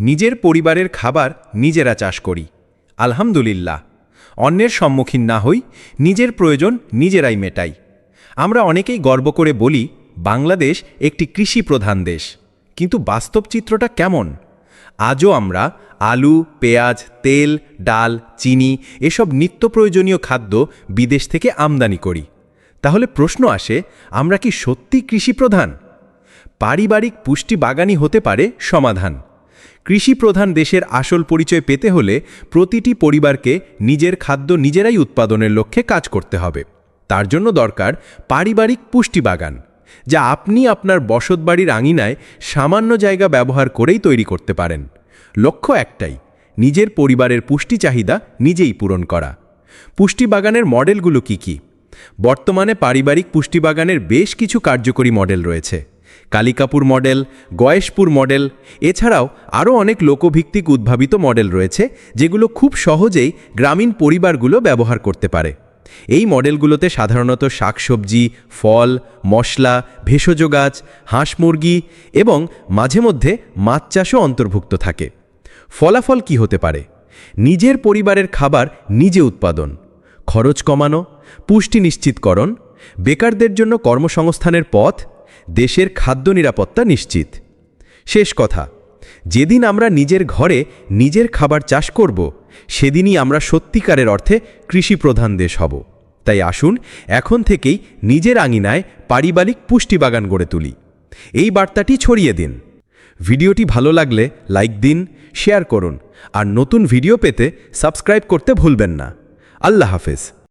নিজের পরিবারের খাবার নিজেরা চাষ করি। আলহামদুলিল্লাহ। অন্যের সম্মুখীন না হই, নিজের প্রয়োজন নিজেরাই মেটাই। আমরা অনেকেই গর্ব করে বলি, বাংলাদেশ একটি কৃষি প্রধান দেশ। কিন্তু বাস্তব চিত্রটা কেমন? আজও আমরা আলু, পেঁয়াজ, তেল, ডাল, চিনি এসব নিত্য প্রয়োজনীয় খাদ্য বিদেশ থেকে আমদানি করি। তাহলে প্রশ্ন আসে, আমরা কি সত্যি কৃষি প্রধান পারিবারিক পুষ্টি বাগানই হতে পারে সমাধান। কৃষি প্রধান দেশের আসল পরিচয় পেতে হলে প্রতিটি পরিবারকে নিজের খাদ্য নিজেরাই উৎপাদনের লক্ষ্যে কাজ করতে হবে। তার জন্য দরকার পারিবারিক পুষ্টি বাগান, যা আপনি আপনার বসতবাড়ির আঙিনায় সামান্য জায়গা ব্যবহার করেই তৈরি করতে পারেন। লক্ষ্য একটাই, নিজের পরিবারের পুষ্টি চাহিদা নিজেই পূরণ করা। পুষ্টি বাগানের মডেলগুলো কি কি? বর্তমানে পারিবারিক পুষ্টি বাগানের বেশ কিছু কার্যকরী মডেল রয়েছে। কালিকাপুর মডেল, গয়েশপুর মডেল, এছাড়াও আরও অনেক লোকভিত্তিক উদ্ভাবিত মডেল রয়েছে, যেগুলো খুব সহজেই গ্রামীণ পরিবারগুলো ব্যবহার করতে পারে। এই মডেলগুলোতে সাধারণত শাকসবজি, ফল, মশলা, ভেষজ গাছ, হাঁস মুরগি এবং মাঝে মধ্যে মাছ চাষও অন্তর্ভুক্ত থাকে। ফলাফল কি হতে পারে? নিজের পরিবারের খাবার নিজে উৎপাদন, খরচ কমানো, পুষ্টি নিশ্চিতকরণ, বেকারদের জন্য কর্মসংস্থানের পথ দেশের খাদ্য নিরাপত্তা নিশ্চিত। শেষ কথা, যেদিন আমরা নিজের ঘরে নিজের খাবার চাষ করব, সেদিনই আমরা সত্যিকারের অর্থে কৃষি প্রধান দেশ হব। তাই আসুন, এখন থেকেই নিজের আঙিনায় পারিবারিক পুষ্টি বাগান গড়ে তুলি। এই বার্তাটি ছড়িয়ে দিন। ভিডিওটি ভালো লাগলে লাইক দিন, শেয়ার করুন, আর নতুন ভিডিও পেতে সাবস্ক্রাইব করতে ভুলবেন না। আল্লাহ হাফেজ।